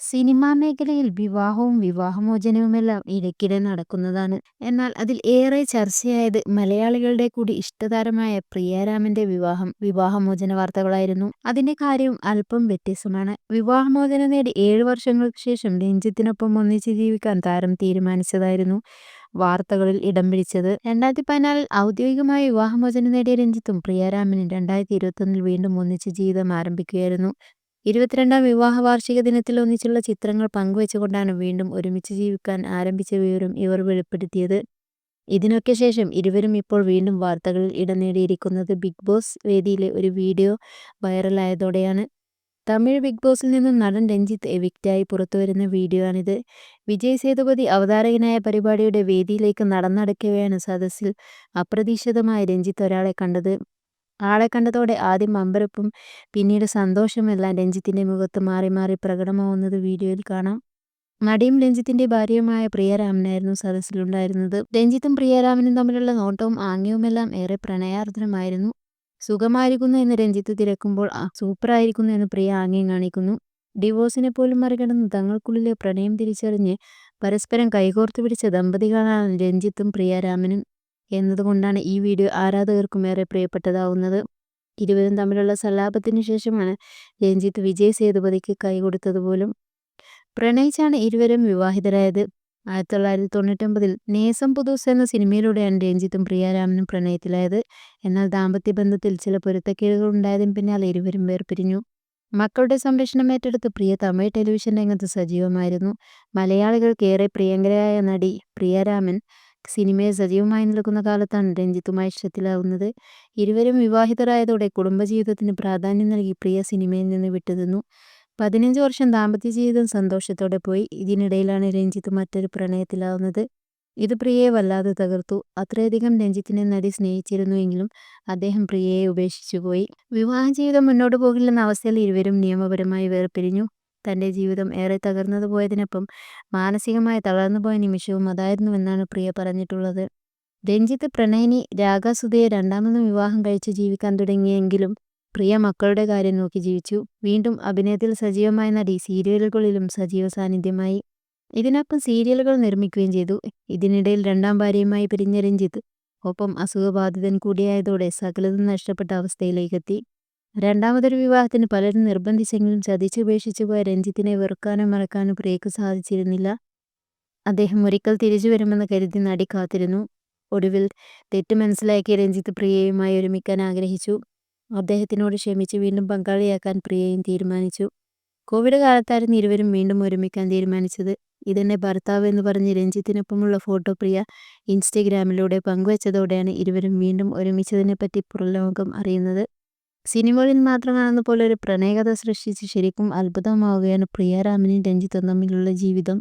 Cinema മേഖലയിൽ വിവാഹവും വിവാഹമോചനവുമെല്ലാം ഇടയ്ക്കിടെ നടക്കുന്നതാണ്. എന്നാൽ അതിൽ ഏറെ ചർച്ചയായത് മലയാളികളുടെ കൂടി ഇഷ്ടതാരമായ പ്രിയരാമന്റെ വിവാഹം വിവാഹമോചന വാർത്തകളായിരുന്നു. അതിന്റെ കാര്യവും അല്പം വ്യത്യസ്തമാണ്. വിവാഹമോചനം നേടി ഏഴ് വർഷങ്ങൾക്ക് ശേഷം രഞ്ജിത്തിനൊപ്പം ഒന്നിച്ച് ജീവിക്കാൻ താരം തീരുമാനിച്ചതായിരുന്നു വാർത്തകളിൽ ഇടം പിടിച്ചത്. രണ്ടായിരത്തി പതിനാലിൽ ഔദ്യോഗികമായി വിവാഹമോചനം നേടിയ രഞ്ജിത്തും പ്രിയരാമനും രണ്ടായിരത്തി ഇരുപത്തൊന്നിൽ വീണ്ടും ഒന്നിച്ച് ജീവിതം ആരംഭിക്കുകയായിരുന്നു. ഇരുപത്തിരണ്ടാം വിവാഹ വാർഷിക ദിനത്തിൽ ഒന്നിച്ചുള്ള ചിത്രങ്ങൾ പങ്കുവെച്ചുകൊണ്ടാണ് വീണ്ടും ഒരുമിച്ച് ജീവിക്കാൻ ആരംഭിച്ച വിവരം ഇവർ വെളിപ്പെടുത്തിയത്. ഇതിനൊക്കെ ശേഷം ഇരുവരും ഇപ്പോൾ വീണ്ടും വാർത്തകളിൽ ഇടം നേടിയിരിക്കുന്നത് ബിഗ് ബോസ് വേദിയിലെ ഒരു വീഡിയോ വൈറലായതോടെയാണ്. തമിഴ് ബിഗ് ബോസിൽ നിന്നും നടൻ രഞ്ജിത്ത് എവിക്റ്റായി പുറത്തുവരുന്ന വീഡിയോ ആണിത്. വിജയ് സേതുപതി അവതാരകനായ പരിപാടിയുടെ വേദിയിലേക്ക് നടന്നടക്കവെയാണ് സദസ്സിൽ അപ്രതീക്ഷിതമായി രഞ്ജിത്ത് ഒരാളെ കണ്ടത്. ആളെ കണ്ടതോടെ ആദ്യം അമ്പരപ്പും പിന്നീട് സന്തോഷമെല്ലാം രഞ്ജിത്തിന്റെ മുഖത്ത് മാറി മാറി പ്രകടമാവുന്നത് വീഡിയോയിൽ കാണാം. നടിയും രഞ്ജിത്തിന്റെ ഭാര്യയുമായ പ്രിയരാമനായിരുന്നു സദസ്സിലുണ്ടായിരുന്നത്. രഞ്ജിത്തും പ്രിയരാമനും തമ്മിലുള്ള നോട്ടവും ആംഗ്യവുമെല്ലാം ഏറെ പ്രണയാർദ്രമായിരുന്നു. സുഖമായിരിക്കുന്നു എന്ന് രഞ്ജിത്ത് തിരക്കുമ്പോൾ സൂപ്പറായിരിക്കുന്നു എന്ന് പ്രിയ ആംഗ്യം കാണിക്കുന്നു. ഡിവോഴ്സിനെ പോലും മറികടന്ന് തങ്ങൾക്കുള്ളിലെ പ്രണയം തിരിച്ചറിഞ്ഞ് പരസ്പരം കൈകോർത്തു പിടിച്ച ദമ്പതികളാണ് രഞ്ജിത്തും പ്രിയരാമനും എന്നതുകൊണ്ടാണ് ഈ വീഡിയോ ആരാധകർക്കും ഏറെ പ്രിയപ്പെട്ടതാവുന്നത്. ഇരുവരും തമ്മിലുള്ള സല്ലാപത്തിനു ശേഷമാണ് രഞ്ജിത്ത് വിജയ് സേതുപതിക്ക് കൈകൊടുത്തത് പോലും. പ്രണയിച്ചാണ് ഇരുവരും വിവാഹിതരായത്. ആയിരത്തി തൊള്ളായിരത്തി തൊണ്ണൂറ്റൊമ്പതിൽ നേസം പുതുസ് എന്ന സിനിമയിലൂടെയാണ് രഞ്ജിത്തും പ്രിയാരാമനും പ്രണയത്തിലായത്. എന്നാൽ ദാമ്പത്യ ബന്ധത്തിൽ ചില പൊരുത്തക്കേടുകൾ ഉണ്ടായതിന് പിന്നാലെ ഇരുവരും വേർപിരിഞ്ഞു. മക്കളുടെ സംരക്ഷണം ഏറ്റെടുത്ത് പ്രിയ തമിഴ് ടെലിവിഷൻ രംഗത്ത് സജീവമായിരുന്നു. മലയാളികൾക്ക് ഏറെ പ്രിയങ്കരായ നടി പ്രിയരാമൻ സിനിമയിൽ സജീവമായി നിൽക്കുന്ന കാലത്താണ് രഞ്ജിത്തുമായി ഇഷ്ടത്തിലാവുന്നത്. ഇരുവരും വിവാഹിതരായതോടെ കുടുംബജീവിതത്തിന് പ്രാധാന്യം നൽകി പ്രിയ സിനിമയിൽ നിന്ന് വിട്ടുനിന്നു. പതിനഞ്ച് വർഷം ദാമ്പത്യ ജീവിതം സന്തോഷത്തോടെ പോയി. ഇതിനിടയിലാണ് രഞ്ജിത്ത് മറ്റൊരു പ്രണയത്തിലാവുന്നത്. ഇത് പ്രിയയെ വല്ലാതെ തകർത്തു. അത്രയധികം രഞ്ജിത്തിനെ നടി സ്നേഹിച്ചിരുന്നുവെങ്കിലും അദ്ദേഹം പ്രിയയെ ഉപേക്ഷിച്ചുപോയി. വിവാഹജീവിതം മുന്നോട്ട് പോകില്ലെന്ന അവസ്ഥയിൽ ഇരുവരും നിയമപരമായി വേർപിരിഞ്ഞു. തന്റെ ജീവിതം ഏറെ തകർന്നു പോയതിനൊപ്പം മാനസികമായി തളർന്നുപോയ നിമിഷവും അതായിരുന്നുവെന്നാണ് പ്രിയ പറഞ്ഞിട്ടുള്ളത്. രഞ്ജിത്ത് പ്രണയിനി രാഗ സുധയെ രണ്ടാമതും വിവാഹം കഴിച്ച് ജീവിക്കാൻ തുടങ്ങിയെങ്കിലും പ്രിയ മക്കളുടെ കാര്യം നോക്കി ജീവിച്ചു. വീണ്ടും അഭിനയത്തിൽ സജീവമായ നടി സീരിയലുകളിലും സജീവ സാന്നിധ്യമായി. ഇതിനൊപ്പം സീരിയലുകൾ നിർമ്മിക്കുകയും ചെയ്തു. ഇതിനിടയിൽ രണ്ടാം ഭാര്യയുമായി പിരിഞ്ഞ രഞ്ജിത്ത് ഒപ്പം അസുഖബാധിതൻ കൂടിയായതോടെ സകലതും നഷ്ടപ്പെട്ട അവസ്ഥയിലേക്കെത്തി. രണ്ടാമതൊരു വിവാഹത്തിന് പലരും നിർബന്ധിച്ചെങ്കിലും ചതിച്ചുപേക്ഷിച്ചു പോയ രഞ്ജിത്തിനെ വെറുക്കാനും മറക്കാനും പ്രിയയ്ക്ക് സാധിച്ചിരുന്നില്ല. അദ്ദേഹം ഒരിക്കൽ തിരിച്ചു വരുമെന്ന് കരുതി നടി കാത്തിരുന്നു. ഒടുവിൽ തെറ്റ് മനസ്സിലാക്കിയ രഞ്ജിത്ത് പ്രിയയുമായി ഒരുമിക്കാൻ ആഗ്രഹിച്ചു. അദ്ദേഹത്തിനോട് ക്ഷമിച്ച് വീണ്ടും പങ്കാളിയാക്കാൻ പ്രിയയും തീരുമാനിച്ചു. കോവിഡ് കാലത്തായിരുന്നു ഇരുവരും വീണ്ടും ഒരുമിക്കാൻ തീരുമാനിച്ചത്. ഇതെന്നെ ഭർത്താവ് എന്ന് പറഞ്ഞ് രഞ്ജിത്തിനൊപ്പമുള്ള ഫോട്ടോ പ്രിയ ഇൻസ്റ്റഗ്രാമിലൂടെ പങ്കുവച്ചതോടെയാണ് ഇരുവരും വീണ്ടും ഒരുമിച്ചതിനെപ്പറ്റി പുറംലോകം അറിയുന്നത്. സിനിമകളിൽ മാത്രം കാണുന്ന പോലെ ഒരു പ്രണയകഥ സൃഷ്ടിച്ച് ശരിക്കും അത്ഭുതമാവുകയാണ് പ്രിയ രാമനും രഞ്ജിത്തും തമ്മിലുള്ള ജീവിതം.